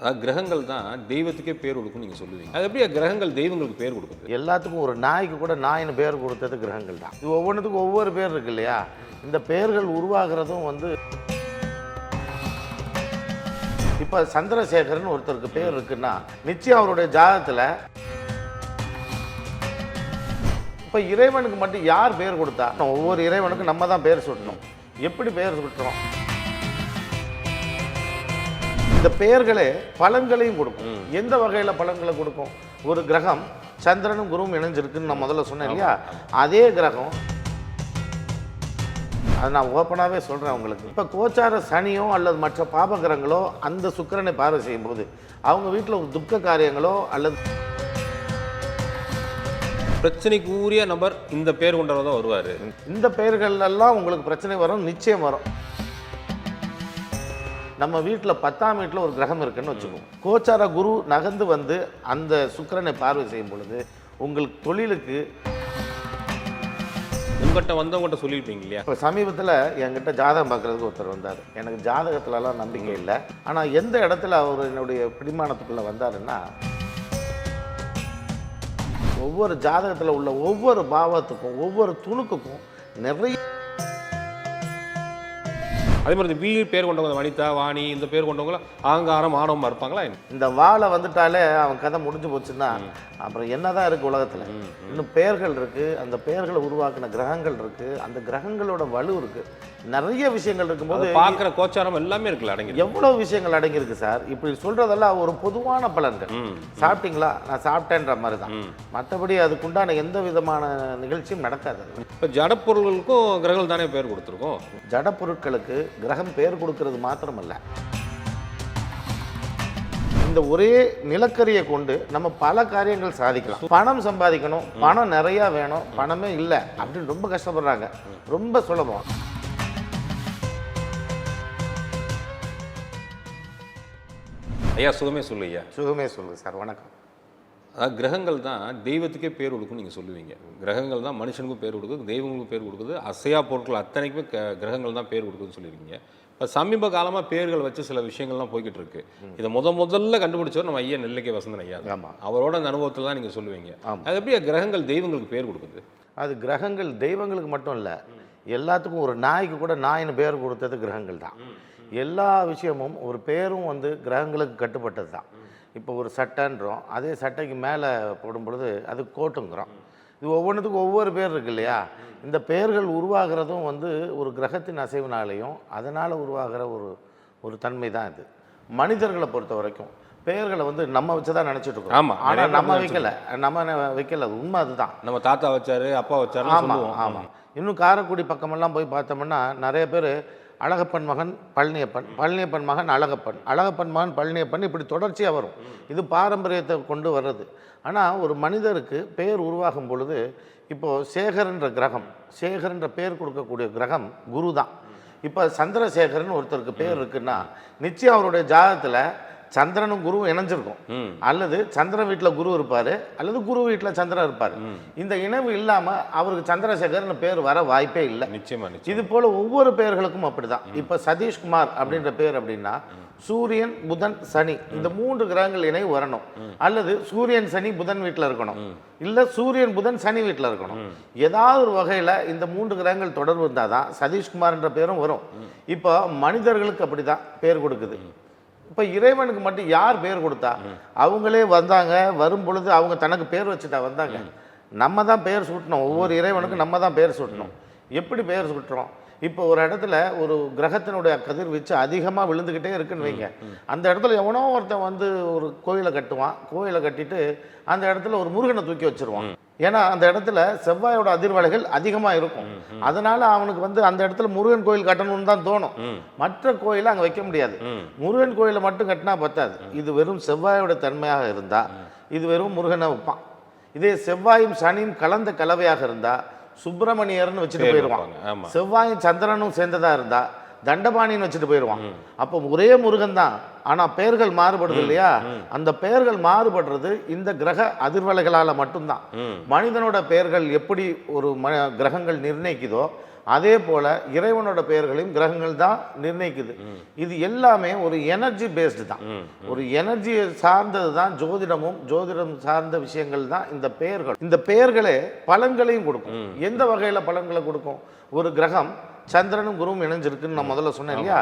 அதாவது கிரகங்கள் தான் தெய்வத்துக்கே பேர் கொடுக்கும் நீங்கள் சொல்லுவீங்க. அது எப்படி கிரகங்கள் தெய்வங்களுக்கு பேர் கொடுக்குது? எல்லாத்துக்கும் ஒரு நாய்க்கு கூட நாயின்னு பேர் கொடுத்தது கிரகங்கள் தான். இது ஒவ்வொன்றுத்துக்கும் ஒவ்வொரு பேர் இருக்கு இல்லையா? இந்த பெயர்கள் உருவாகிறதும் வந்து இப்போ சந்திரசேகர்னு ஒருத்தருக்கு பேர் இருக்குன்னா நிச்சயம் அவருடைய ஜாதகத்தில் இப்போ இறைவனுக்கு மட்டும் யார் பேர் கொடுத்தா ஒவ்வொரு இறைவனுக்கும் நம்ம தான் பேர் சுட்டணும். எப்படி பேர் சுட்டுறோம்? இந்த பெயர்களே பலன்களையும் கொடுக்கும். எந்த வகையில் பலன்களை கொடுக்கும்? ஒரு கிரகம் சந்திரனும் குருவும் இணைஞ்சிருக்குன்னு நான் முதல்ல சொன்னேன் இல்லையா? அதே கிரகம். அது நான் ஓப்பனாகவே சொல்கிறேன் உங்களுக்கு. இப்போ கோச்சார சனியோ அல்லது மற்ற பாப கிரகங்களோ அந்த சுக்கிரனை பார்வை செய்யும்போது அவங்க வீட்டில் ஒரு துக்க காரியங்களோ அல்லது பிரச்சனைக்கு ஊரிய நபர் இந்த பேர் கொண்டவர் தான் வருவார். இந்த பெயர்கள் எல்லாம் உங்களுக்கு பிரச்சனை வரும் நிச்சயம் வரும். நம்ம வீட்டில் பத்தாம் வீட்டில் ஒரு கிரகம் இருக்குன்னு வச்சுக்கோங்க. கோச்சார குரு நகர்ந்து வந்து அந்த சுக்கிரனை பார்வை செய்யும் பொழுது உங்களுக்கு தொழிலுக்கு உங்கள்கிட்ட வந்தவங்ககிட்ட சொல்லியிருப்பீங்க இல்லையா? இப்போ சமீபத்தில் என்கிட்ட ஜாதகம் பார்க்குறதுக்கு ஒருத்தர் வந்தார். எனக்கு ஜாதகத்துலலாம் நம்பிக்கை இல்லை. ஆனால் எந்த இடத்துல அவர் என்னுடைய பிடிமானத்துக்குள்ளே வந்தாருன்னா ஒவ்வொரு ஜாதகத்தில் உள்ள ஒவ்வொரு பாவத்துக்கும் ஒவ்வொரு துணுக்குக்கும் நிறைய அதே மாதிரி இந்த வீடு பேர் கொண்டவங்க வனிதா வாணி இந்த பேர் கொண்டவங்களாம் ஆங்காரம் ஆணவமாக இருப்பாங்களா? இந்த வாழை வந்துட்டாலே அவன் கதை முடிஞ்சு போச்சுன்னா அப்புறம் என்னதான் இருக்கு உலகத்தில்? இன்னும் பெயர்கள் இருக்கு அந்த பெயர்களை உருவாக்கின கிரகங்கள் இருக்கு அந்த கிரகங்களோட வலு இருக்கு. நிறைய விஷயங்கள் இருக்கும்போது பார்க்குற கோச்சாரம் எல்லாமே இருக்குல்ல அடங்கி எவ்வளவு விஷயங்கள் அடங்கியிருக்கு சார்? இப்படி சொல்றதெல்லாம் ஒரு பொதுவான பலன்கள். சாப்பிட்டீங்களா? நான் சாப்பிட்டேன்ற மாதிரி தான். மற்றபடி அதுக்குண்டான எந்த விதமான நிகழ்ச்சியும் நடக்காது. இப்போ ஜடப்பொருள்களுக்கும் கிரகங்கள் தானே பேர் கொடுத்துருக்கோம்? ஜட பொருட்களுக்கு கிரகம் பேர் கொடுக்கிறது மாத்திரமல்ல. இந்த ஒரே நிலக்கரியை கொண்டு நம்ம பல காரியங்கள் சாதிக்கலாம். பணம் சம்பாதிக்கணும் பணம் நிறைய வேணும் பணமே இல்லை அப்படின்னு ரொம்ப கஷ்டப்படுறாங்க. ரொம்ப சுலபம். ஐயா சுகமே சொல்லு ஐயா. சுகமே சொல்லுங்க சார் வணக்கம். அதாவது கிரகங்கள் தான் தெய்வத்துக்கே பேர் கொடுக்கும் நீங்கள் சொல்லுவீங்க. கிரகங்கள் தான் மனுஷனுக்கும் பேர் கொடுக்குது தெய்வங்களுக்கும் பேர் கொடுக்குது அசையா பொருட்கள் அத்தனைக்குமே கிரகங்கள் தான் பேர் கொடுக்குதுன்னு சொல்லியிருக்கீங்க இப்போ சமீப காலமாக பேர்கள் வச்சு சில விஷயங்கள்லாம் போய்கிட்டு இருக்கு இதை முத முதல்ல கண்டுபிடிச்சவர் நம்ம ஐயா நெல்லிக்கை வசந்தன் ஐயா தான். ஆமா. அவரோட அந்த அனுபவத்தில் தான் நீங்கள் சொல்லுவீங்க. அது எப்படி கிரகங்கள் தெய்வங்களுக்கு பேர் கொடுக்குது? அது கிரகங்கள் தெய்வங்களுக்கு மட்டும் இல்லை எல்லாத்துக்கும் ஒரு நாய்க்கு கூட நாயின்னு பேர் கொடுத்தது கிரகங்கள் தான். எல்லா விஷயமும் ஒரு பேரும் வந்து கிரகங்களுக்கு கட்டுப்பட்டது தான். இப்போ ஒரு சட்டைன்றோம் அதே சட்டைக்கு மேலே போடும் பொழுது அது கோட்டுங்கிறோம். இது ஒவ்வொன்றுத்துக்கும் ஒவ்வொரு பேர் இருக்கு இல்லையா? இந்த பெயர்கள் உருவாகிறதும் வந்து ஒரு கிரகத்தின் அசைவினாலையும் அதனால் உருவாகிற ஒரு ஒரு தன்மை தான் இது. மனிதர்களை பொறுத்த வரைக்கும் பெயர்களை வந்து நம்ம வச்சு தான் நினச்சிட்டு இருக்கோம் ஆமா, நிறைய ஆனால் நம்ம வைக்கல. நம்ம வைக்கல. அது உண்மை அதுதான். நம்ம தாத்தா வச்சாரு அப்பா வச்சாரு ஆமாம் ஆமாம் இன்னும் காரைக்குடி பக்கமெல்லாம் போய் பார்த்தோம்னா நிறைய பேர் அழகப்பன் மகன் பழனியப்பன் பழனியப்பன் மகன் அழகப்பன். அழகப்பன் மகன் பழனியப்பன் இப்படி தொடர்ச்சியாக வரும். இது பாரம்பரியத்தை கொண்டு வர்றது. ஆனால் ஒரு மனிதருக்கு பெயர் உருவாகும் பொழுது இப்போது சேகர்ன்ற கிரகம் சேகர்ன்ற பெயர் கொடுக்கக்கூடிய கிரகம் குரு தான் இப்போ சந்திரசேகரன் ஒருத்தருக்கு பேர் இருக்குன்னா நிச்சயம் அவருடைய ஜாதகத்தில் சந்திரனும் குருவும் இணைஞ்சிருக்கும். அல்லது சந்திரன் வீட்டில் குரு இருப்பார் அல்லது குரு வீட்டில் சந்திரன் இருப்பார். இந்த இணைவு இல்லாமல் அவருக்கு சந்திரசேகர்னு பேர் வர வாய்ப்பே இல்லை. நிச்சயமா நிச்சயம். இது போல ஒவ்வொரு பெயர்களுக்கும் அப்படிதான். இப்போ சதீஷ்குமார் அப்படின்ற பேர் அப்படின்னா சூரியன் புதன் சனி இந்த மூன்று கிரகங்கள் இணை வரணும். அல்லது சூரியன் சனி புதன் வீட்டில் இருக்கணும். இல்லை சூரியன் புதன் சனி வீட்டில் இருக்கணும். ஏதாவது ஒரு வகையில் இந்த மூன்று கிரகங்கள் தொடர்பு இருந்தால் தான் சதீஷ்குமார்ன்ற பேரும் வரும். இப்போ மனிதர்களுக்கு அப்படிதான் பேர் கொடுக்குது. இப்போ இறைவனுக்கு மட்டும் யார் பேர் கொடுத்தா அவங்களே வந்தாங்க வரும் பொழுது அவங்க தனக்கு பேர் வச்சுட்டா வந்தாங்க. நம்ம தான் பேர் சூட்டணும். ஒவ்வொரு இறைவனுக்கும் நம்ம தான் பேர் சூட்டணும். எப்படி பேர் சுட்டுறோம்? இப்போ ஒரு இடத்துல ஒரு கிரகத்தினுடைய கதிர்வீச்சு அதிகமாக விழுந்துக்கிட்டே இருக்குன்னு வைங்க. அந்த இடத்துல எவனோ ஒருத்தன் வந்து ஒரு கோயிலை கட்டுவான். கோயிலை கட்டிட்டு அந்த இடத்துல ஒரு முருகனை தூக்கி வச்சுருவான். ஏன்னா அந்த இடத்துல செவ்வாயோட அதிர்வலைகள் அதிகமாக இருக்கும். அதனால அவனுக்கு வந்து அந்த இடத்துல முருகன் கோயில் கட்டணும்னு தான் தோணும். மற்ற கோயிலை அங்கே வைக்க முடியாது. முருகன் கோயிலை மட்டும் கட்டினா பத்தாது. இது வெறும் செவ்வாயோட தன்மையாக இருந்தா இது வெறும் முருகனை வைப்பான். இதே செவ்வாயும் சனியும் கலந்த கலவையாக இருந்தா சுப்பிரமணியர்னு வச்சுட்டு. ஆமா. செவ்வாயும் சந்திரனும் சேர்ந்ததா இருந்தா தண்டபாணின்னு வச்சுட்டு போயிடுவான் அப்போ ஒரே முருகன் தான் ஆனா பெயர்கள் மாறுபடுது இல்லையா? அந்த பெயர்கள் மாறுபடுறது இந்த கிரக அதிர்வலைகளால மட்டும்தான். மனிதனோட பெயர்கள் எப்படி ஒரு ம கிரகங்கள் நிர்ணயிக்குதோ அதே போல இறைவனோட பெயர்களையும் கிரகங்கள் தான் நிர்ணயிக்குது. இது எல்லாமே ஒரு எனர்ஜி பேஸ்டு தான். ஒரு எனர்ஜியை சார்ந்தது தான் ஜோதிடமும் ஜோதிடம் சார்ந்த விஷயங்கள் தான் இந்த பெயர்கள். இந்த பெயர்களே பலன்களையும் கொடுக்கும். எந்த வகையில் பலன்களை கொடுக்கும்? ஒரு கிரகம் சந்திரனும் குருவும் இணைஞ்சிருக்குன்னு நான் முதல்ல சொன்னேன் இல்லையா?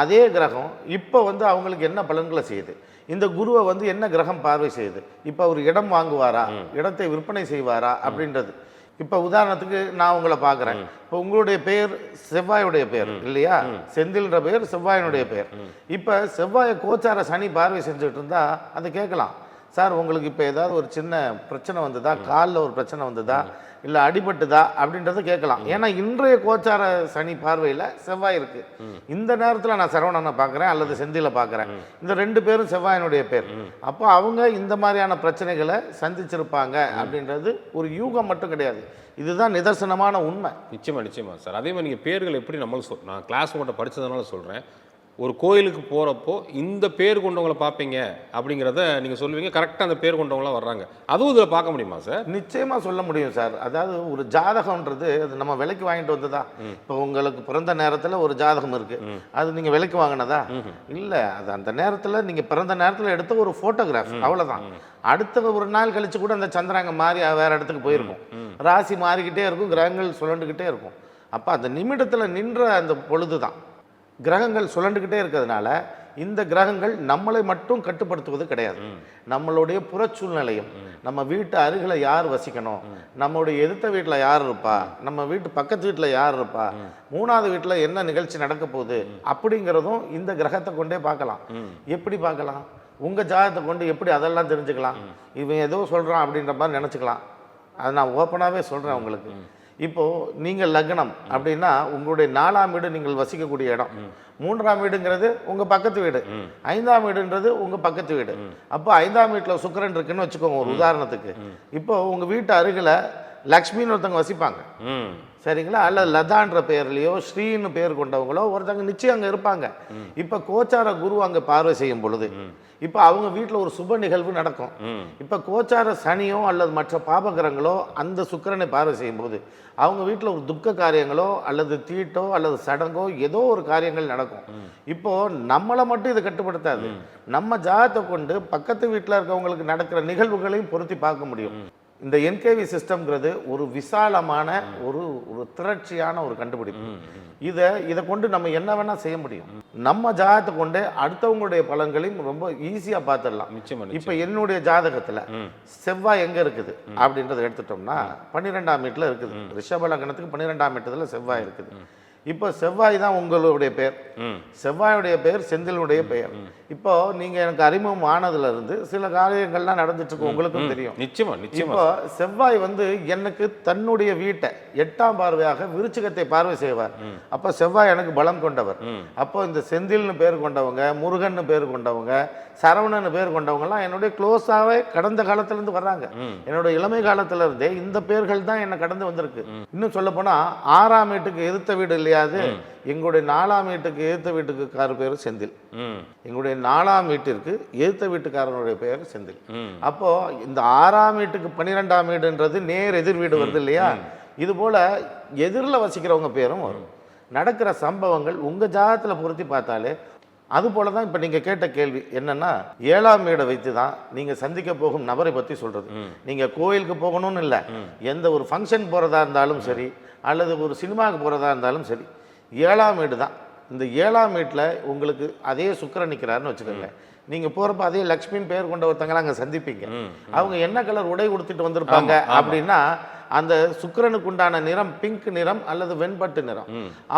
அதே கிரகம் இப்போ வந்து அவங்களுக்கு என்ன பலன்களை செய்யுது? இந்த குருவை வந்து என்ன கிரகம் பார்வை செய்யுது? இப்போ அவர் இடம் வாங்குவாரா? இடத்தை விற்பனை செய்வாரா? அப்படின்றது. இப்போ உதாரணத்துக்கு நான் உங்களை பார்க்குறேன். இப்போ உங்களுடைய பெயர் செவ்வாயுடைய பெயர் இல்லையா? செந்தில்ன்ற பெயர் செவ்வாயினுடைய பெயர். இப்போ செவ்வாயை கோச்சார சனி பார்வை செஞ்சுட்டு இருந்தா அதை கேட்கலாம். சார் உங்களுக்கு இப்போ ஏதாவது ஒரு சின்ன பிரச்சனை வந்ததா? காலில் ஒரு பிரச்சனை வந்ததா? இல்லை அடிபட்டுதா அப்படின்றத கேட்கலாம். ஏன்னா இன்றைய கோச்சார சனி பார்வையில் செவ்வாய் இருக்கு. இந்த நேரத்தில் நான் சரவணனை பார்க்குறேன் அல்லது செந்தியில் பார்க்குறேன். இந்த ரெண்டு பேரும் செவ்வாயினுடைய பேர். அப்போ அவங்க இந்த மாதிரியான பிரச்சனைகளை சந்திச்சிருப்பாங்க அப்படின்றது ஒரு யூகம் மட்டும் கிடையாது. இதுதான் நிதர்சனமான உண்மை. நிச்சயமா நிச்சயமா சார். அதே மாதிரி நீங்கள் பேர்கள் எப்படி நம்மளும் சொல் நான் கிளாஸ் மட்டும் படித்ததுனால சொல்கிறேன் ஒரு கோயிலுக்கு போகிறப்போ இந்த பேர் கொண்டவங்கள பார்ப்பீங்க அப்படிங்கிறத நீங்கள் சொல்லுவீங்க. கரெக்டாக அந்த பேர் கொண்டவங்களாம் வர்றாங்க. அதுவும் இதில் பார்க்க முடியுமா சார் நிச்சயமா சொல்ல முடியும் சார் அதாவது ஒரு ஜாதகம்ன்றது அது நம்ம விலைக்கு வாங்கிட்டு வந்ததா? இப்போ உங்களுக்கு பிறந்த நேரத்தில் ஒரு ஜாதகம் இருக்கு. அது நீங்க விலைக்கு வாங்கினதா? இல்ல அது அந்த நேரத்தில் நீங்க பிறந்த நேரத்தில் எடுத்த ஒரு ஃபோட்டோகிராஃப் அவ்வளவுதான். அடுத்த ஒரு நாள் கழிச்சு கூட அந்த சந்திராங்க மாறி வேற இடத்துக்கு போயிருக்கும். ராசி மாறிக்கிட்டே இருக்கும் கிரகங்கள் சுழண்டுக்கிட்டே இருக்கும். அப்போ அந்த நிமிடத்தில் நின்ற அந்த பொழுது தான் கிரகங்கள் சுழண்டுக்கிட்டே இருக்கிறதுனால இந்த கிரகங்கள் நம்மளை மட்டும் கட்டுப்படுத்துவது கிடையாது. நம்மளுடைய புறச்சூழ்நிலையும் நம்ம வீட்டு அருகில் யார் வசிக்கணும் நம்மளுடைய எதிர்த்த வீட்டில் யார் இருப்பா நம்ம வீட்டு பக்கத்து வீட்டில் யார் இருப்பா மூணாவது வீட்டில் என்ன நிகழ்ச்சி நடக்க போகுது அப்படிங்கிறதும் இந்த கிரகத்தை கொண்டே பார்க்கலாம். எப்படி பார்க்கலாம்? உங்கள் ஜாதகத்தை கொண்டு எப்படி அதெல்லாம் தெரிஞ்சுக்கலாம்? இவன் ஏதோ சொல்கிறான் அப்படின்ற மாதிரி நினச்சிக்கலாம். அதை நான் ஓப்பனாகவே சொல்கிறேன் உங்களுக்கு. இப்போ நீங்கள் லக்னம் அப்படின்னா உங்களுடைய நாலாம் வீடு நீங்கள் வசிக்கக்கூடிய இடம். மூன்றாம் வீடுங்கிறது உங்க பக்கத்து வீடு. ஐந்தாம் வீடுன்றது உங்க பக்கத்து வீடு. அப்போ ஐந்தாம் வீட்டில் சுக்கிரன் இருக்குன்னு வச்சுக்கோங்க ஒரு உதாரணத்துக்கு. இப்போ உங்க வீட்டு அருகில் லக்ஷ்மின்னு ஒருத்தவங்க வசிப்பாங்க. சரிங்களா? அல்ல லதான்ற பெயர்லையோ ஸ்ரீன்னு பெயர் கொண்டவங்களோ ஒருத்தவங்க நிச்சயம் அங்கே இருப்பாங்க. இப்போ கோச்சார குரு அங்கே பார்வை செய்யும் பொழுது இப்போ அவங்க வீட்டில் ஒரு சுப நிகழ்வு நடக்கும். இப்போ கோச்சார சனியோ அல்லது மற்ற பாபகிரங்களோ அந்த சுக்கிரனை பார்வை செய்யும்போது அவங்க வீட்டில் ஒரு துக்க காரியங்களோ அல்லது தீட்டோ அல்லது சடங்கோ ஏதோ ஒரு காரியங்கள் நடக்கும். இப்போ நம்மளை மட்டும் இது கட்டுப்படுத்தாது. நம்ம ஜாதத்தை கொண்டு பக்கத்து வீட்டில் இருக்கவங்களுக்கு நடக்கிற நிகழ்வுகளையும் பொருத்தி பார்க்க முடியும். இந்த என்கேவி சிஸ்டம்ங்கிறது ஒரு விசாலமான ஒரு ஒரு திரட்சியான ஒரு கண்டுபிடிப்பு. இதை இதை கொண்டு நம்ம என்ன வேணா செய்ய முடியும். நம்ம ஜாதகத்தை கொண்டு அடுத்தவங்களுடைய பலன்களையும் ரொம்ப ஈஸியாக பார்த்துடலாம் நிச்சயமா இப்போ என்னுடைய ஜாதகத்துல செவ்வாய் எங்க இருக்குது? அப்படின்றத எடுத்துட்டோம்னா பன்னிரெண்டாம் வீட்டுல இருக்குது. ரிஷப லக்னத்துக்கு பன்னிரெண்டாம் வீட்டுல செவ்வாய் இருக்குது. இப்போ செவ்வாய் தான் உங்களுடைய பெயர். செவ்வாயுடைய பெயர் செந்திலுடைய பெயர். இப்போ நீங்க எனக்கு அறிமுகம் ஆனதுல இருந்து சில காரியங்கள்லாம் நடந்துட்டு இருக்கு உங்களுக்கும் தெரியும். நிச்சயமா நிச்சயமா. இப்போ செவ்வாய் வந்து எனக்கு தன்னுடைய வீட்டை எட்டாம் பார்வையாக விருச்சிகத்தை பார்வை செய்வார். அப்போ செவ்வாய் எனக்கு பலம் கொண்டவர். அப்போ இந்த செந்தில்னு பேர் கொண்டவங்க முருகன்னு பேர் கொண்டவங்க சரவணன்னு பேர் கொண்டவங்கலாம் என்னுடைய க்ளோஸாகவே கடந்த காலத்துலேருந்து வர்றாங்க. என்னோட இளமை காலத்துல இருந்தே இந்த பேர்கள் தான் என்னை கடந்து வந்திருக்கு. இன்னும் சொல்ல போனா ஆறாம் வீட்டுக்கு எதிர்த்த வீடு இல்லையாது எங்களுடைய நாலாம் வீட்டுக்கு எதிர்த்த வீட்டுக்கார பேர் செந்தில். எங்களுடைய நாலாம் வீட்டிற்கு எதிர்த்த வீட்டுக்காரனுடைய பெயர் செந்தில். அப்போ இந்த ஆறாம் வீட்டுக்கு பன்னிரெண்டாம் வீடுன்றது நேர் எதிர் வீடு வருது இல்லையா? இது போல எதிரில் வசிக்கிறவங்க பேரும் வரும். நடக்கிற சம்பவங்கள் உங்க ஜாதகத்துல பொருத்தி பார்த்தாலே அது தான் இப்போ நீங்கள் கேட்ட கேள்வி என்னன்னா ஏழாம் வீடை வைத்து தான் நீங்கள் சந்திக்க போகும் நபரை பற்றி சொல்றது. நீங்கள் கோயிலுக்கு போகணும்னு இல்லை. எந்த ஒரு ஃபங்க்ஷன் போகிறதா இருந்தாலும் சரி அல்லது ஒரு சினிமாவுக்கு போகிறதா இருந்தாலும் சரி ஏழாம் வீடு தான். இந்த ஏழாம் வீட்டில் உங்களுக்கு அதே சுக்கிரன் நிற்கிறாருன்னு வச்சுக்கோங்க நீங்கள் போகிறப்ப அதே லக்ஷ்மின்னு பேர் கொண்ட ஒருத்தங்களை அங்கே சந்திப்பீங்க. அவங்க என்ன கலர் உடை உடுத்திட்டு வந்திருப்பாங்க அப்படின்னா அந்த சுக்கிரனுக்கு உண்டான நிறம் பிங்க் நிறம் அல்லது வெண்பட்டு நிறம்.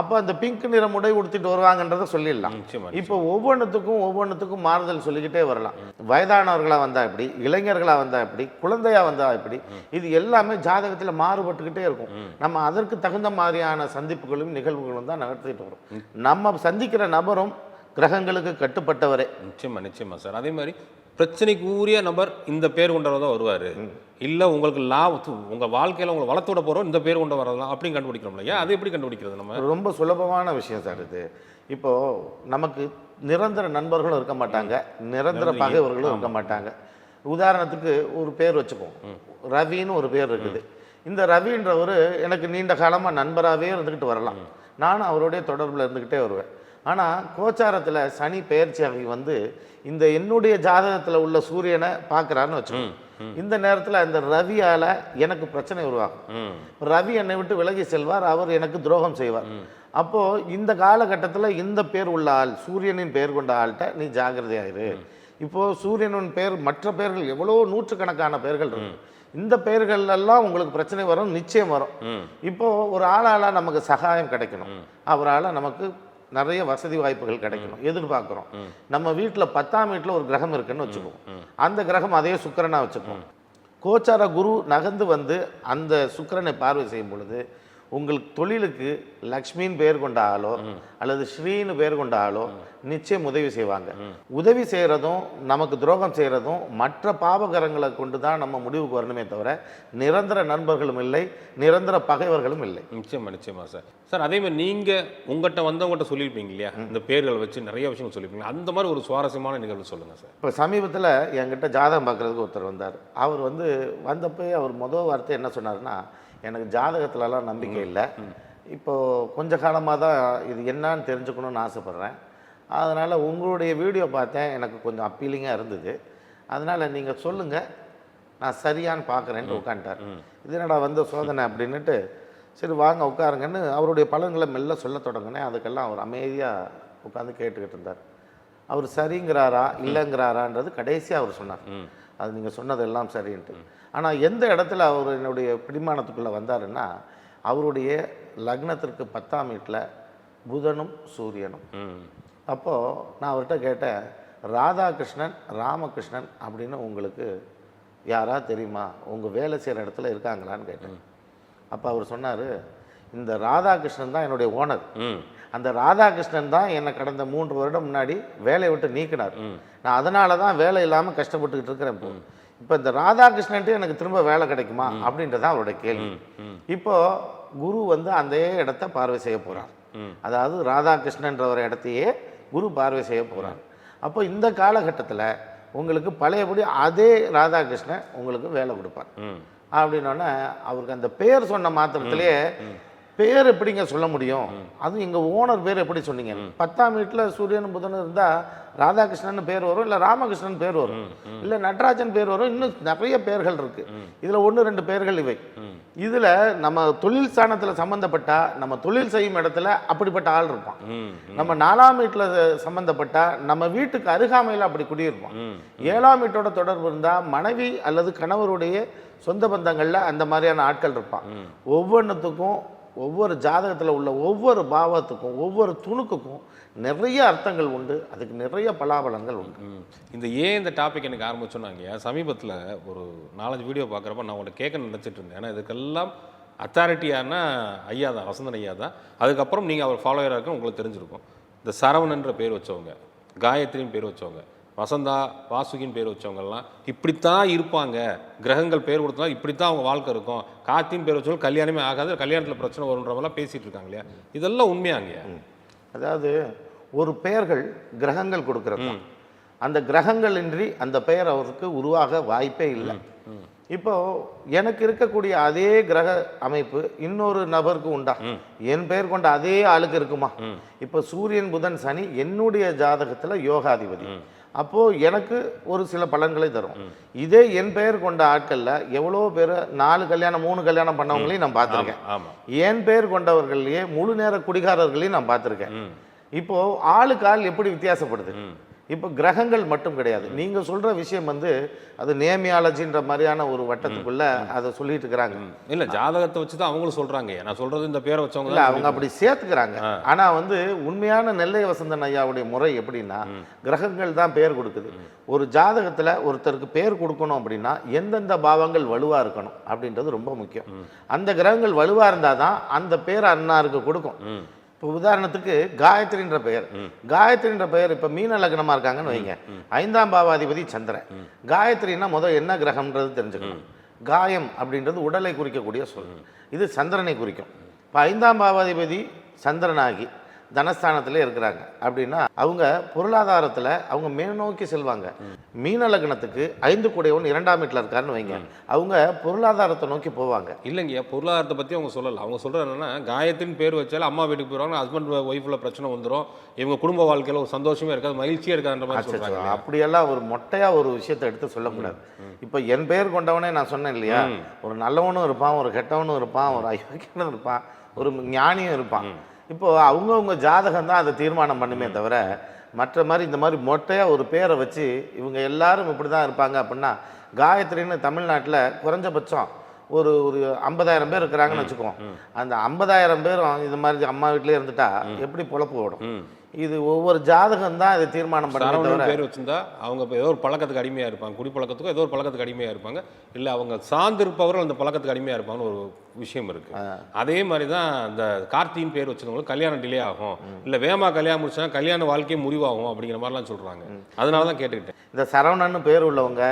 அப்போ அந்த பிங்க் நிறம் உடை உடுத்திட்டு வருவாங்கன்றதை சொல்லிடலாம். இப்போ ஒவ்வொன்றுத்துக்கும் ஒவ்வொன்றுத்துக்கும் மாறுதல் சொல்லிக்கிட்டே வரலாம். வயதானவர்களா வந்தா எப்படி இளைஞர்களா வந்தா எப்படி குழந்தையா வந்தா எப்படி இது எல்லாமே ஜாதகத்தில் மாறுபட்டுக்கிட்டே இருக்கும். நம்ம அதற்கு தகுந்த மாதிரியான சந்திப்புகளும் நிகழ்வுகளும் தான் நடத்திட்டு வரோம். நம்ம சந்திக்கிற நபரும் கிரகங்களுக்கு கட்டுப்பட்டவரே. நிச்சயமா நிச்சயமா சார். அதே மாதிரி பிரச்சனைக்கு உரிய நபர் இந்த பேர் கொண்டவர் தான் வருவார். இல்லை உங்களுக்கு லாபம் உங்கள் வாழ்க்கையில் உங்களை வளர்த்து விட போகிறோம் இந்த பேர் கொண்டு வரலாம் அப்படின்னு கண்டுபிடிக்கிறோம் இல்லையா அது எப்படி கண்டுபிடிக்கிறது நம்ம? ரொம்ப சுலபமான விஷயம் சார் இது. இப்போ நமக்கு நிரந்தர நண்பர்களும் இருக்க மாட்டாங்க. நிரந்தர பகைவர்களும் இருக்க மாட்டாங்க. உதாரணத்துக்கு ஒரு பேர் வச்சுப்போம். ரவின்னு ஒரு பேர் இருக்குது. இந்த ரவின்றவர் எனக்கு நீண்ட காலமாக நண்பராகவே இருந்துக்கிட்டு வரலாம். நானும் அவருடைய தொடர்பில் இருந்துக்கிட்டே வருவேன். ஆனால் கோச்சாரத்தில் சனி பெயர்ச்சி வந்து இந்த என்னுடைய ஜாதகத்தில் உள்ள சூரியனை பார்க்குறான்னு வச்சுக்கோங்க. இந்த நேரத்தில் அந்த ரவியால் எனக்கு பிரச்சனை உருவாகும். ரவி என்னை விட்டு விலகி செல்வார் அவர் எனக்கு துரோகம் செய்வார். அப்போ இந்த காலகட்டத்தில் இந்த பேர் உள்ள ஆள் சூரியனின் பெயர் கொண்ட ஆள்கிட்ட நீ ஜாகிரதையாயிரு. இப்போ சூரியனின் பெயர் மற்ற பெயர்கள் எவ்வளோ நூற்றுக்கணக்கான பெயர்கள் இருக்கு. இந்த பெயர்கள் எல்லாம் உங்களுக்கு பிரச்சனை வரும் நிச்சயம் வரும். ம். இப்போ ஒரு ஆளால நமக்கு சகாயம் கிடைக்கணும். அவரால் நமக்கு நிறைய வசதி வாய்ப்புகள் கிடைக்கணும். எதிர்பார்க்குறோம். நம்ம வீட்டில் பத்தாம் வீட்டில் ஒரு கிரகம் இருக்குன்னு வச்சுக்குவோம். அந்த கிரகம் அதே சுக்கிரனா வச்சுக்குவோம். கோச்சார குரு நகர்ந்து வந்து அந்த சுக்கிரனை பார்வை செய்யும் பொழுது உங்களுக்கு தொழிலுக்கு லக்ஷ்மின்னு பெயர் கொண்ட ஆளோ அல்லது ஸ்ரீன்னு பெயர் கொண்ட ஆளோ நிச்சயம் உதவி செய்வாங்க. உதவி செய்கிறதும் நமக்கு துரோகம் செய்கிறதும் மற்ற பாவகரங்களை கொண்டு தான் நம்ம முடிவுக்கு வரணுமே தவிர நிரந்தர நண்பர்களும் இல்லை நிரந்தர பகைவர்களும் இல்லை. நிச்சயமா நிச்சயமா சார். சார் அதே மாதிரி நீங்க உங்ககிட்ட வந்தவங்ககிட்ட சொல்லியிருப்பீங்க இல்லையா? இந்த பேர்களை வச்சு நிறைய விஷயங்கள் சொல்லியிருப்பீங்க. அந்த மாதிரி ஒரு சுவாரஸ்யமான நிகழ்வு சொல்லுங்க சார். இப்போ சமீபத்தில் என்கிட்ட ஜாதகம் பார்க்குறதுக்கு ஒருத்தர் வந்தார். அவர் வந்து வந்தப்போ அவர் முதல் வார்த்தை என்ன சொன்னார்னா எனக்கு ஜாதகத்துலலாம் நம்பிக்கை இல்லை. இப்போ கொஞ்ச காலமாக தான் இது என்னன்னு தெரிஞ்சுக்கணும்னு ஆசைப்பட்றேன். அதனால் உங்களுடைய வீடியோ பார்த்தேன் எனக்கு கொஞ்சம் அப்பீலிங்காக இருந்தது. அதனால் நீங்கள் சொல்லுங்கள் நான் சரியான்னு பார்க்குறேன்ட்டு உட்காந்துட்டார் இது என்னடா வந்த சோதனை அப்படின்னுட்டு சரி வாங்க உட்காருங்கன்னு அவருடைய பலன்களை மெல்ல சொல்ல தொடங்கினேன். அதுக்கெல்லாம் அவர் அமைதியாக உட்காந்து கேட்டுக்கிட்டு இருந்தார். அவர் சரிங்கிறாரா இல்லைங்கிறாரான்றது கடைசியாக அவர் சொன்னார். அது நீங்கள் சொன்னதெல்லாம் சரின்ட்டு. ஆனால் எந்த இடத்துல அவர் என்னுடைய பிடிமானத்துக்குள்ளே வந்தாருன்னா அவருடைய லக்னத்திற்கு பத்தாம் வீட்டில் புதனும் சூரியனும். ம் அப்போது நான் அவர்கிட்ட கேட்டேன் ராதாகிருஷ்ணன் ராமகிருஷ்ணன் அப்படின்னு உங்களுக்கு யாரா தெரியுமா? உங்கள் வேலை செய்கிற இடத்துல இருக்காங்களான்னு கேட்டேன். அப்போ அவர் சொன்னார் இந்த ராதாகிருஷ்ணன் தான் என்னுடைய ஓனர். ம். அந்த ராதாகிருஷ்ணன் தான் என்னை கடந்த மூன்று வருடம் முன்னாடி வேலையை விட்டு நீக்கினார். நான் அதனால தான் வேலை இல்லாமல் கஷ்டப்பட்டுக்கிட்டு இருக்கிறேன் இப்போ. இப்போ இந்த ராதாகிருஷ்ணன்ட்டு எனக்கு திரும்ப வேலை கிடைக்குமா? அப்படின்றது தான் அவருடைய கேள்வி. இப்போ குரு வந்து அந்த இடத்த பார்வை செய்ய போகிறார் அதாவது ராதாகிருஷ்ணன்ற ஒரு இடத்தையே குரு பார்வை செய்ய போகிறார் அப்போ இந்த காலகட்டத்தில் உங்களுக்கு பழையபடி அதே ராதாகிருஷ்ணன் உங்களுக்கு வேலை கொடுப்பார். அப்படின்னோடனே அவருக்கு அந்த பேர் சொன்ன மாத்திரத்திலேயே பேர் எப்படிங்க சொல்ல முடியும்? அதுவும் எங்கள் ஓனர் பேர் எப்படி சொன்னீங்க? பத்தாம் வீட்டில் சூரியன் புதன் இருந்தால் ராதாகிருஷ்ணன் பேர் வரும் இல்லை ராமகிருஷ்ணன் பேர் வரும் இல்லை நடராஜன் பேர் வரும் இன்னும் நிறைய பேர்கள் இருக்கு. இதில் ஒன்று ரெண்டு பேர்கள் இவை. இதில் நம்ம தொழில் ஸ்தானத்தில் சம்மந்தப்பட்டா நம்ம தொழில் செய்யும் இடத்துல அப்படிப்பட்ட ஆள் இருப்பான். நம்ம நாலாம் வீட்டில் சம்மந்தப்பட்டா நம்ம வீட்டுக்கு அருகாமையில் அப்படி குடியிருப்போம் ம் ஏழாம் வீட்டோட தொடர்பு இருந்தால் மனைவி அல்லது கணவருடைய சொந்த பந்தங்களில் அந்த மாதிரியான ஆட்கள் இருப்பான். ஒவ்வொன்றுத்துக்கும் ஒவ்வொரு ஜாதகத்தில் உள்ள ஒவ்வொரு பாவத்துக்கும் ஒவ்வொரு துணுக்குக்கும் நிறைய அர்த்தங்கள் உண்டு. அதுக்கு நிறைய பலாபலங்கள் உண்டு. இந்த ஏன் இந்த டாபிக் எனக்கு ஆரம்பிச்சோன்னாங்க சமீபத்தில் ஒரு நாலஞ்சு வீடியோ பார்க்குறப்ப நான் உங்கள்ட்ட கேட்க நினச்சிட்டு இருந்தேன். ஏன்னா இதுக்கெல்லாம் அத்தாரிட்டியான ஐயா தான் வசந்தன் ஐயா தான். அதுக்கப்புறம் நீங்கள் அவர் ஃபாலோயராக இருக்க உங்களுக்கு தெரிஞ்சிருக்கும். இந்த சரவணன்ற பேர் வச்சவங்க காயத்ரின்னு பேர் வச்சவங்க வசந்தா வாசுகின்னு பேர் வச்சவங்கெல்லாம் இப்படித்தான் இருப்பாங்க. கிரகங்கள் பேர் கொடுத்தா இப்படித்தான் அவங்க வாழ்க்கை இருக்கும். காத்தின்னு பேர் வச்சவங்க கல்யாணமே ஆகாது கல்யாணத்தில் பிரச்சனை வருன்றவங்களாம் பேசிகிட்டு இருக்காங்க இல்லையா? இதெல்லாம் உண்மையாங்கய்யா அதாவது ஒரு பெயர்கள் கிரகங்கள் கொடுக்குறது அந்த கிரகங்கள் இன்றி அந்த பெயர் அவருக்கு உருவாக வாய்ப்பே இல்லை. இப்போ எனக்கு இருக்கக்கூடிய அதே கிரக அமைப்பு இன்னொரு நபருக்கு உண்டா? என் பெயர் கொண்ட அதே ஆளுக்கு இருக்குமா? இப்போ சூரியன் புதன் சனி என்னுடைய ஜாதகத்துல யோகாதிபதி. அப்போ எனக்கு ஒரு சில பலன்களை தரும். இதே என் பெயர் கொண்ட ஆட்கள்ல எவ்வளோ பேர் நாலு கல்யாணம் மூணு கல்யாணம் பண்ணவங்களையும் நான் பார்த்துருக்கேன். என் பேர் கொண்டவர்கள்லயே முழு நேர குடிகாரர்களையும் நான் பார்த்துருக்கேன். ம். இப்போ ஆளுக்கு ஆள் எப்படி வித்தியாசப்படுது? இப்போ கிரகங்கள் மட்டும் கிடையாது. நீங்க சொல்ற விஷயம் வந்து அது நேமியாலஜின்ற மாதிரியான ஒரு வட்டத்துக்குள்ள அதை சொல்லிட்டு இருக்கிறாங்க. இல்ல ஜாதகத்தை வச்சு தான் அவங்களும் சொல்றாங்க. நான் சொல்றது இந்த பேரை வச்சவங்க இல்ல தான் அவங்க அப்படி சேர்த்துக்கிறாங்க. ஆனா வந்து உண்மையான நெல்லை வசந்தன் ஐயாவுடைய முறை எப்படின்னா கிரகங்கள் தான் பேர் கொடுக்குது. ஒரு ஜாதகத்துல ஒருத்தருக்கு பேர் கொடுக்கணும் அப்படின்னா எந்தெந்த பாவங்கள் வலுவா இருக்கணும் அப்படின்றது ரொம்ப முக்கியம். அந்த கிரகங்கள் வலுவா இருந்தாதான் அந்த பேர் அன்னாருக்கு கொடுக்கும். இப்போ உதாரணத்துக்கு காயத்ரின்ற பெயர். காயத்ரின்ற பெயர் இப்போ மீன லக்னமா இருக்காங்கன்னு வைங்க. ஐந்தாம் பாவாதிபதி சந்திரன். காயத்ரின்னா முதல் என்ன கிரகம்ன்றது தெரிஞ்சுக்கணும். காயம் அப்படின்றது உடலை குறிக்கக்கூடிய சொல். இது சந்திரனை குறிக்கும். இப்போ ஐந்தாம் பாவாதிபதி சந்திரனாகி தனஸ்தானத்திலே இருக்கிறாங்க. அப்படின்னா அவங்க பொருளாதாரத்தில் அவங்க மேல்நோக்கி செல்வாங்க. மீன லக்னத்துக்கு ஐந்து கூடையவன் இரண்டாம் வீட்டில் இருக்காருன்னு வைங்க. அவங்க பொருளாதாரத்தை நோக்கி போவாங்க. இல்லைங்கய்யா பொருளாதாரத்தை பற்றி அவங்க சொல்லல. அவங்க சொல்கிறது என்னன்னா காயத்தின் பேர் வச்சாலும் அம்மா வீட்டுக்கு போயிடுவாங்க ஹஸ்பண்ட் ஒய்ஃபில் பிரச்சனை வந்துடும் இவங்க குடும்ப வாழ்க்கையில் ஒரு சந்தோஷமே இருக்காது மகிழ்ச்சியே இருக்காதுன்ற மாதிரி சொல்கிறாங்க அப்படியெல்லாம் ஒரு மொட்டையா ஒரு விஷயத்தை எடுத்து சொல்லக்கூடாது. இப்போ என் பேர் கொண்டவனே நான் சொன்னேன் இல்லையா? ஒரு நல்லவனும் இருப்பான் ஒரு கெட்டவனும் இருப்பான் ஒரு அயோக்கியனும் இருப்பான் ஒரு ஞானியும் இருப்பான். இப்போ அவங்கவுங்க ஜாதகம் தான் அதை தீர்மானம் பண்ணுமே தவிர மற்ற மாதிரி இந்த மாதிரி மொட்டையா ஒரு பேரை வச்சு இவங்க எல்லாரும் இப்படி தான் இருப்பாங்க அப்படின்னா காயத்ரின்னு தமிழ்நாட்டில் குறைஞ்சபட்சம் ஒரு ஒரு ஐம்பதாயிரம் பேர் இருக்கிறாங்கன்னு வச்சுக்குவோம் அந்த ஐம்பதாயிரம் பேரும் இது மாதிரி அம்மா வீட்டிலே இருந்துட்டா எப்படி பொழப்பு ஓடும்? இது ஒவ்வொரு ஜாதகம் தான் இதை தீர்மானம் சரவணன் பேர் வச்சிருந்தா அவங்க இப்போ ஏதோ ஒரு பழக்கத்துக்கு அடிமையாக இருப்பாங்க. குடிப்பழக்கத்துக்கும் ஏதோ ஒரு பழக்கத்துக்கு அடிமையாக இருப்பாங்க. இல்லை அவங்க சார்ந்திருப்பவர்கள் அந்த பழக்கத்துக்கு அடிமையாக இருப்பாங்கன்னு ஒரு விஷயம் இருக்கு. அதே மாதிரி தான் இந்த கார்த்தியின் பேர் வச்சிருந்தவங்களுக்கு கல்யாணம் டிலே ஆகும். இல்லை வேமா கல்யாணம் முடிச்சா கல்யாண வாழ்க்கையே முடிவாகும் அப்படிங்கிற மாதிரிலாம் சொல்றாங்க. அதனால தான் கேட்டுக்கிட்டேன். இந்த சரவணன்னு பேர் உள்ளவங்க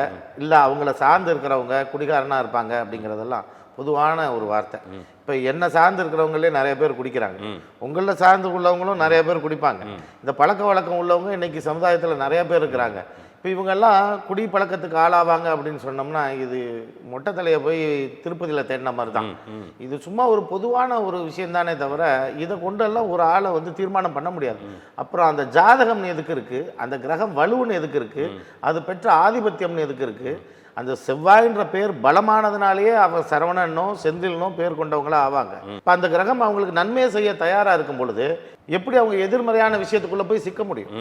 இல்லை அவங்கள சார்ந்து இருக்கிறவங்க குடிகாரனா இருப்பாங்க அப்படிங்கிறதெல்லாம் பொதுவான ஒரு வார்த்தை. இப்போ என்ன சார்ந்து இருக்கிறவங்களே நிறைய பேர் குடிக்கிறாங்க. உங்களில் சார்ந்து உள்ளவங்களும் நிறைய பேர் குடிப்பாங்க. இந்த பழக்க வழக்கம் உள்ளவங்க இன்னைக்கு சமுதாயத்தில் நிறைய பேர் இருக்கிறாங்க. இப்போ இவங்கெல்லாம் குடி பழக்கத்துக்கு ஆளாவாங்க அப்படின்னு சொன்னோம்னா இது மொட்டை தலையை போய் திருப்பதியில் தேடின மாதிரி தான். இது சும்மா ஒரு பொதுவான ஒரு விஷயம் தானே தவிர இதை கொண்டெல்லாம் ஒரு ஆளை வந்து தீர்மானம் பண்ண முடியாது. அப்புறம் அந்த ஜாதகம்னு எதுக்கு இருக்கு? அந்த கிரகம் வலுவுன்னு எதுக்கு இருக்கு? அது பெற்ற ஆதிபத்தியம்னு எதுக்கு இருக்கு? அந்த செவ்வாயின்ற பேர் பலமானதுனாலேயே அவன் சரவணனோ செந்திலனோ பேர் கொண்டவங்களா ஆவாங்க. இப்போ அந்த கிரகம் அவங்களுக்கு நன்மையை செய்ய தயாரா இருக்கும் பொழுது எப்படி அவங்க எதிர்மறையான விஷயத்துக்குள்ள போய் சிக்க முடியும்?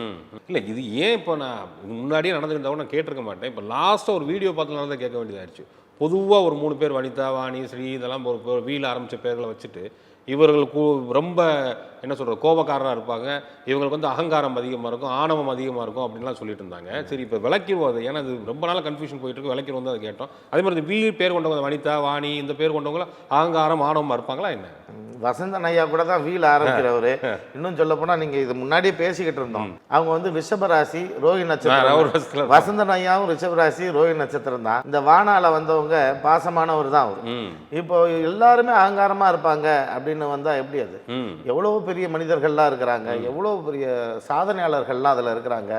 இல்லை இது ஏன் இப்போ நான் முன்னாடியே நடந்துருந்தா நான் கேட்டிருக்க மாட்டேன். இப்போ லாஸ்ட்டாக ஒரு வீடியோ பார்த்தனால தான் கேட்க வேண்டியதாயிருச்சு. பொதுவாக ஒரு மூணு பேர் வனிதா வாணி ஸ்ரீ இதெல்லாம் ஒரு வீல் ஆரம்பித்த பேர்களை வச்சுட்டு இவர்கள் கு- ரொம்ப என்ன சொல்கிறது கோபக்காரராக இருப்பாங்க. இவங்களுக்கு வந்து அகங்காரம் அதிகமாக இருக்கும் ஆணவம் அதிகமாக இருக்கும் அப்படின்லாம் சொல்லிட்டு இருந்தாங்க. சரி இப்போ விளக்கிடுவோம் அது. ஏன்னா அது ரொம்ப நாள் கன்ஃபியூஷன் போயிட்டு இருக்கு. விளக்கிடுவோம் தான் அதை கேட்டோம். அதே மாதிரி இந்த வீல் பேர் கொண்டவங்க வனிதா வாணி இந்த பேர் கொண்டவங்களாம் அகங்காரம் ஆணவமாக இருப்பாங்களா என்ன? வசந்தன் ஐயா கூட தான் வீல் ஆரம்பிக்கிறவரு. இன்னும் சொல்ல போனா நீங்க இது முன்னாடியே பேசிக்கிட்டு இருந்தோம். அவங்க வந்து ரிஷபராசி ரோஹி நட்சத்திரம் வசந்தன் ஐயாவும் ரிஷபராசி ரோஹி நட்சத்திரம் தான். இந்த வானால வந்தவங்க பாசமானவர் தான் அவர். இப்போ எல்லாருமே அகங்காரமா இருப்பாங்க அப்படின்னு வந்தா எப்படி அது? ம். எவ்வளவு பெரிய மனிதர்கள்லாம் இருக்கிறாங்க. எவ்வளவு பெரிய சாதனையாளர்கள்லாம் அதில் இருக்கிறாங்க.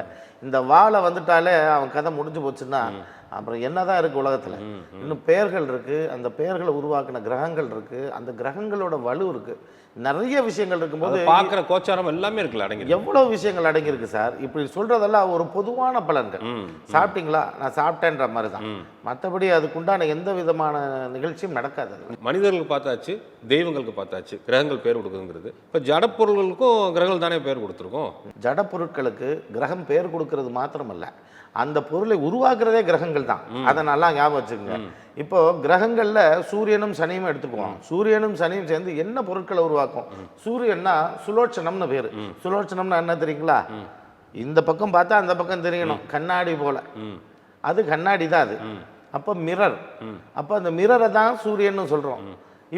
இந்த வாழை வந்துட்டாலே அவன் கதை முடிஞ்சு போச்சுன்னா அப்புறம் என்னதான் இருக்கு உலகத்துல? இன்னும் பெயர்கள் இருக்கு. அந்த பெயர்களை உருவாக்கின கிரகங்கள் இருக்கு. அந்த கிரகங்களோட வலு இருக்கு. நிறைய விஷயங்கள் இருக்கும்போது பார்க்குற கோச்சாரம் எல்லாமே இருக்குல்ல அடங்கி எவ்வளவு விஷயங்கள் அடங்கியிருக்கு சார்? இப்படி சொல்றதெல்லாம் ஒரு பொதுவான பலன்கள். சாப்பிட்டீங்களா? நான் சாப்பிட்டேன்ற மாதிரி தான் மற்றபடி அதுக்குண்டான எந்த விதமான நிகழ்ச்சியும் நடக்காது. மனிதர்களுக்கு பார்த்தாச்சு தெய்வங்களுக்கு பார்த்தாச்சு கிரகங்கள் பேர் கொடுக்குதுங்கிறது. இப்போ ஜடப்பொருள்களுக்கும் கிரகங்கள் தானே பேர் கொடுத்துருக்கோம்? ஜட பொருட்களுக்கு கிரகம் பேர் கொடுக்கறது மாத்திரமல்ல. அந்த பொருளை உருவாக்குறதே கிரகங்கள் தான். அதை நல்லா ஞாபகம் வச்சுக்கோங்க. இப்போ கிரகங்கள்ல சூரியனும் சனியும் எடுத்துக்குவோம். சூரியனும் சனியும் சேர்ந்து என்ன பொருட்களை உருவாக்கும்? சூரியன்னா சுலோச்சனம்னு பேர். சுலோச்சனம்னா என்ன தெரியுங்களா? இந்த பக்கம் பார்த்தா அந்த பக்கம் தெரியணும் கண்ணாடி போல. அது கண்ணாடி தான் அது. அப்போ மிரர் அப்போ அந்த மிரரை தான் சூரியன்னு சொல்கிறோம்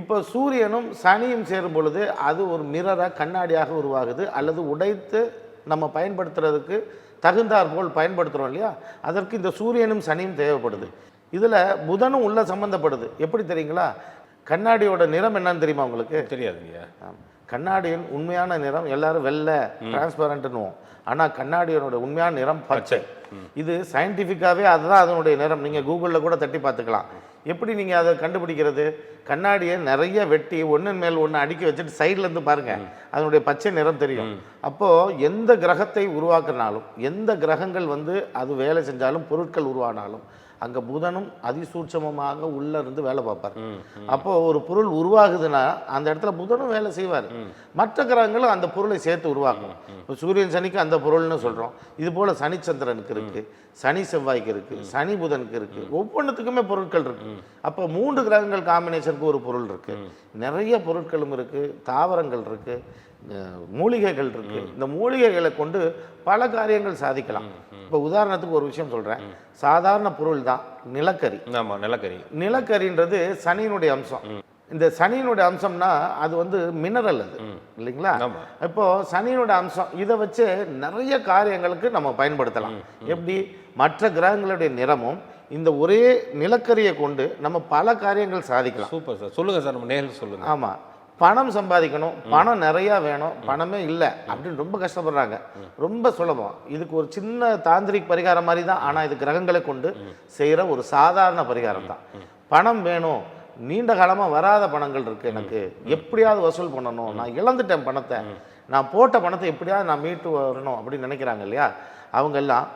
இப்போ சூரியனும் சனியும் சேரும் பொழுது அது ஒரு மிரராக கண்ணாடியாக உருவாகுது. அல்லது உடைத்து நம்ம பயன்படுத்துறதுக்கு தகுந்தாற் போல் பயன்படுத்துகிறோம் இல்லையா? அதற்கு இந்த சூரியனும் சனியும் தேவைப்படுது. இதில் புதனும் உள்ள சம்மந்தப்படுது எப்படி தெரியுங்களா? கண்ணாடியோட நிறம் என்னன்னு தெரியுமா உங்களுக்கு? தெரியாதுங்க ஆம். கண்ணாடியின் உண்மையான நிறம் எல்லாரும் வெள்ளை டிரான்ஸ்பரண்ட்னுவோம் ஆனால் கண்ணாடியோட உண்மையான நிறம் பச்சை. இது சயின்டிஃபிக்காகவே அதுதான் அதனுடைய நிறம். நீங்கள் கூகுளில் கூட தட்டி பார்த்துக்கலாம். எப்படி நீங்கள் அதை கண்டுபிடிக்கிறது? கண்ணாடியை நிறைய வெட்டி ஒன்றின் மேல் ஒன்று அடுக்கி வச்சுட்டு சைடுல இருந்து பாருங்க. அதனுடைய பச்சை நிறம் தெரியும். அப்போது எந்த கிரகத்தை உருவாக்குனாலும் எந்த கிரகங்கள் வந்து அது வேலை செஞ்சாலும் பொருட்கள் உருவானாலும் அங்கே புதனும் அதிசூட்சமமாக உள்ள இருந்து வேலை பார்ப்பார். அப்போ ஒரு பொருள் உருவாகுதுன்னா அந்த இடத்துல புதனும் வேலை செய்வார். மற்ற கிரகங்களும் அந்த பொருளை சேர்த்து உருவாக்கும். இப்போ சூரியன் சனிக்கு அந்த பொருள்னு சொல்கிறோம் இது போல் சனிச்சந்திரனுக்கு இருக்கு. சனி செவ்வாய்க்கு இருக்கு. சனி புதனுக்கு இருக்கு. ஒவ்வொன்றுத்துக்குமே பொருட்கள் இருக்கு. அப்போ மூன்று கிரகங்கள் காம்பினேஷனுக்கு ஒரு பொருள் இருக்கு. நிறைய பொருட்களும் இருக்கு. தாவரங்கள் இருக்கு. மூலிகைகள் இருக்கு. இந்த மூலிகைகளை கொண்டு பல காரியங்கள் சாதிக்கலாம். இப்போ உதாரணத்துக்கு ஒரு விஷயம் சொல்றேன். சாதாரண பொருள் தான் நிலக்கரி. ஆமா நிலக்கரி. நிலக்கரின்றது சனியினுடைய அம்சம். இந்த சனியினுடைய அம்சம்னா அது வந்து மினரல் அது. இல்லைங்களா. இப்போ சனியினுடைய அம்சம் இதை வச்சு நிறைய காரியங்களுக்கு நம்ம பயன்படுத்தலாம். எப்படி? மற்ற கிரகங்களுடைய நிறமும் இந்த ஒரே நிலக்கரியை கொண்டு நம்ம பல காரியங்கள் சாதிக்கலாம். Super sir. சொல்லுங்க சார் நம்ம நேரில் சொல்லுங்க. ஆமாம் பணம் சம்பாதிக்கணும் பணம் நிறையா வேணும் பணமே இல்லை அப்படின்னு ரொம்ப கஷ்டப்படுறாங்க. ரொம்ப சுலபம். இதுக்கு ஒரு சின்ன தாந்திரிக் பரிகாரம் மாதிரி தான் ஆனால் இது கிரகங்களை கொண்டு செய்கிற ஒரு சாதாரண பரிகாரம் தான். பணம் வேணும். நீண்ட காலமாக வராத பணங்கள் இருக்குது எனக்கு. எப்படியாவது வசூல் பண்ணணும். நான் இழந்துட்டேன் பணத்தை. நான் போட்ட பணத்தை எப்படியாவது நான் மீட்டு வரணும் அப்படின்னு நினைக்கிறாங்க இல்லையா? அவங்க எல்லாம்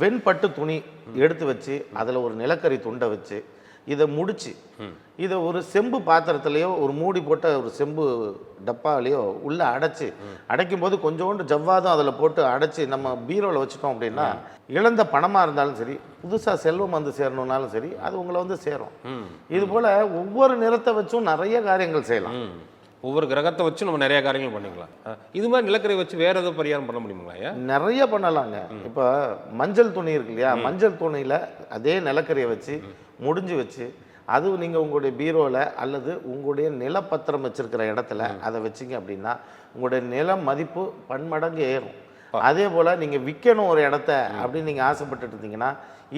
வெண்பட்டு துணி எடுத்து வச்சு அதில் ஒரு நிலக்கரி துண்டை வச்சு இதை முடிச்சு இதை ஒரு செம்பு பாத்திரத்துலேயோ ஒரு மூடி போட்ட ஒரு செம்பு டப்பாலையோ உள்ளே அடைச்சி அடைக்கும் போது கொஞ்சோண்டு ஜவ்வாதும் அதில் போட்டு அடைச்சி நம்ம பீரோவில் வச்சுட்டோம் அப்படின்னா இழந்த பணமாக இருந்தாலும் சரி புதுசாக செல்வம் வந்து சேரணுன்னாலும் சரி அது உங்களை வந்து சேரும். இது போல் ஒவ்வொரு நிறத்தை வச்சும் நிறைய காரியங்கள் செய்யலாம். ஒவ்வொரு கிரகத்தை வச்சு நம்ம நிறைய காரியங்கள் பண்ணிக்கலாம். இது மாதிரி நிலக்கரி வச்சு வேற ஏதோ பரிகாரம் பண்ண முடியுங்களா ஐயா? நிறைய பண்ணலாங்க. இப்போ மஞ்சள் துணி இருக்கு இல்லையா? மஞ்சள் துணியில் அதே நிலக்கரியை வச்சு முடிஞ்சு வச்சு அது நீங்கள் உங்களுடைய பீரோவில் அல்லது உங்களுடைய நிலப்பத்திரம் வச்சிருக்கிற இடத்துல அதை வச்சீங்க அப்படின்னா உங்களுடைய நில மதிப்பு பன்மடங்கு ஏறும். அதே போல் நீங்கள் விற்கணும் ஒரு இடத்த அப்படின்னு நீங்கள் ஆசைப்பட்டுட்டு இருந்தீங்கன்னா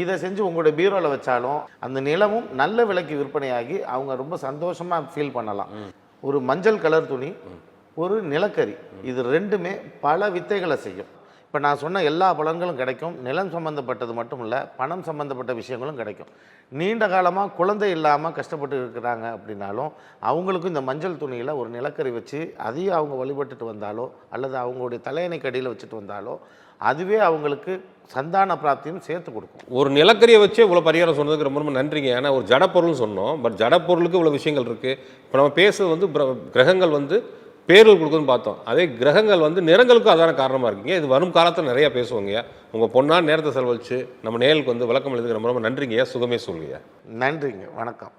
இதை செஞ்சு உங்களுடைய பீரோவில் வச்சாலும் அந்த நிலமும் நல்ல விலைக்கு விற்பனையாகி அவங்க ரொம்ப சந்தோஷமாக ஃபீல் பண்ணலாம். ஒரு மஞ்சள் கலர் துணி ஒரு நிலக்கரி. இது ரெண்டுமே பல வித்தைகளை செய்யும். இப்போ நான் சொன்ன எல்லா பலன்களும் கிடைக்கும். நிலம் சம்மந்தப்பட்டது மட்டும் இல்லை பணம் சம்மந்தப்பட்ட விஷயங்களும் கிடைக்கும். நீண்ட காலமாக குழந்தை இல்லாமல் கஷ்டப்பட்டு இருக்கிறாங்க அப்படின்னாலும் அவங்களுக்கும் இந்த மஞ்சள் துணியில் ஒரு நிலக்கரி வச்சு அதையும் அவங்க வழிபட்டுட்டு வந்தாலோ அல்லது அவங்களுடைய தலையணை கடியில் வச்சுட்டு வந்தாலோ அதுவே அவங்களுக்கு சந்தான பிராப்தியும் சேர்த்து கொடுக்கும். ஒரு நிலக்கரியை வச்சு இவ்வளோ பரிகாரம் சொன்னதுக்கு ரொம்ப ரொம்ப நன்றிங்க. ஏன்னா ஒரு ஜடப்பொருள்னு சொன்னோம். பட் ஜடப்பொருளுக்கு இவ்வளோ விஷயங்கள் இருக்குது இப்போ நம்ம பேசுறது வந்து கிரகங்கள் வந்து பேர்கள் கொடுக்குதுன்னு பார்த்தோம். அதே கிரகங்கள் வந்து நிறங்களுக்கும் அதான காரணமாக இருக்குங்க. இது வரும் காலத்தில் நிறையா பேசுவோங்கய்யா உங்கள் பொண்ணா நேரத்தை செலவழிச்சு நம்ம நேயலுக்கு வந்து விளக்கம் எழுதுக்கு ரொம்ப ரொம்ப நன்றிங்கய்யா சுகமே சொல்லுங்கய்யா நன்றிங்க. வணக்கம்.